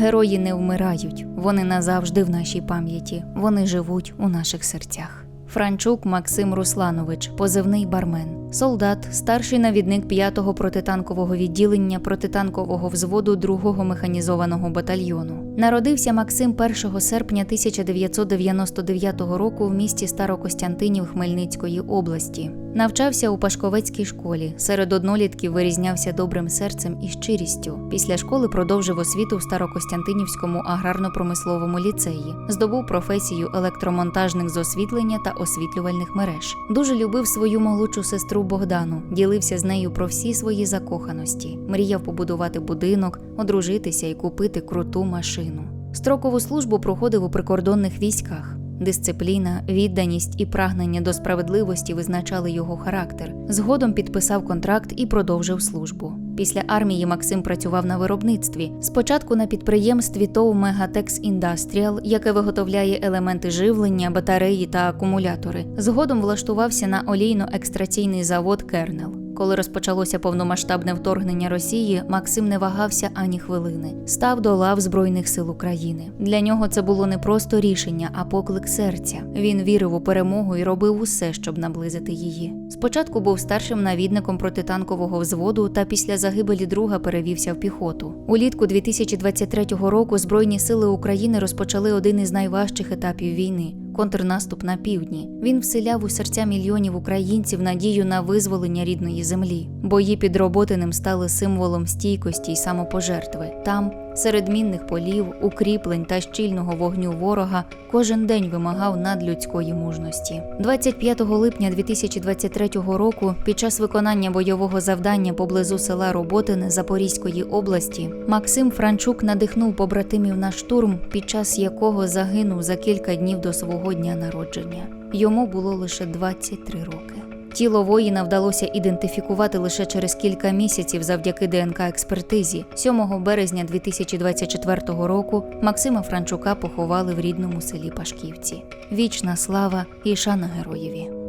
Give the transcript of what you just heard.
Герої не вмирають, вони назавжди в нашій пам'яті, вони живуть у наших серцях. Франчук Максим Русланович, позивний бармен, солдат, старший навідник 5-го протитанкового відділення протитанкового взводу 2-го механізованого батальйону. Народився Максим 1 серпня 1999 року в місті Старокостянтинів Хмельницької області. Навчався у Пашковецькій школі. Серед однолітків вирізнявся добрим серцем і щирістю. Після школи продовжив освіту в Старокостянтинівському аграрно-промисловому ліцеї. Здобув професію електромонтажник з освітлення та освітлювальних мереж. Дуже любив свою молодшу сестру Богдану, ділився з нею про всі свої закоханості. Мріяв побудувати будинок, одружитися і купити круту машину. Строкову службу проходив у прикордонних військах. Дисципліна, відданість і прагнення до справедливості визначали його характер. Згодом підписав контракт і продовжив службу. Після армії Максим працював на виробництві. Спочатку на підприємстві ТОВ Мегатекс Індастріал, яке виготовляє елементи живлення, батареї та акумулятори. Згодом влаштувався на олійно-екстраційний завод Кернел. Коли розпочалося повномасштабне вторгнення Росії, Максим не вагався ані хвилини. Став до лав Збройних сил України. Для нього це було не просто рішення, а поклик серця. Він вірив у перемогу і робив усе, щоб наблизити її. Спочатку був старшим навідником протитанкового взводу, та після загибелі друга перевівся в піхоту. Улітку 2023 року Збройні сили України розпочали один із найважчих етапів війни. Контрнаступ на півдні. Він вселяв у серця мільйонів українців надію на визволення рідної землі. Бої під Роботиним стали символом стійкості й самопожертви. Там, серед мінних полів, укріплень та щільного вогню ворога, кожен день вимагав надлюдської мужності. 25 липня 2023 року, під час виконання бойового завдання поблизу села Роботине Запорізької області, Максим Франчук надихнув побратимів на штурм, під час якого загинув за кілька днів до свого дня народження. Йому було лише 23 роки. Тіло воїна вдалося ідентифікувати лише через кілька місяців завдяки ДНК експертизі. 7 березня 2024 року Максима Франчука поховали в рідному селі Пашківці. Вічна слава і шана героєві.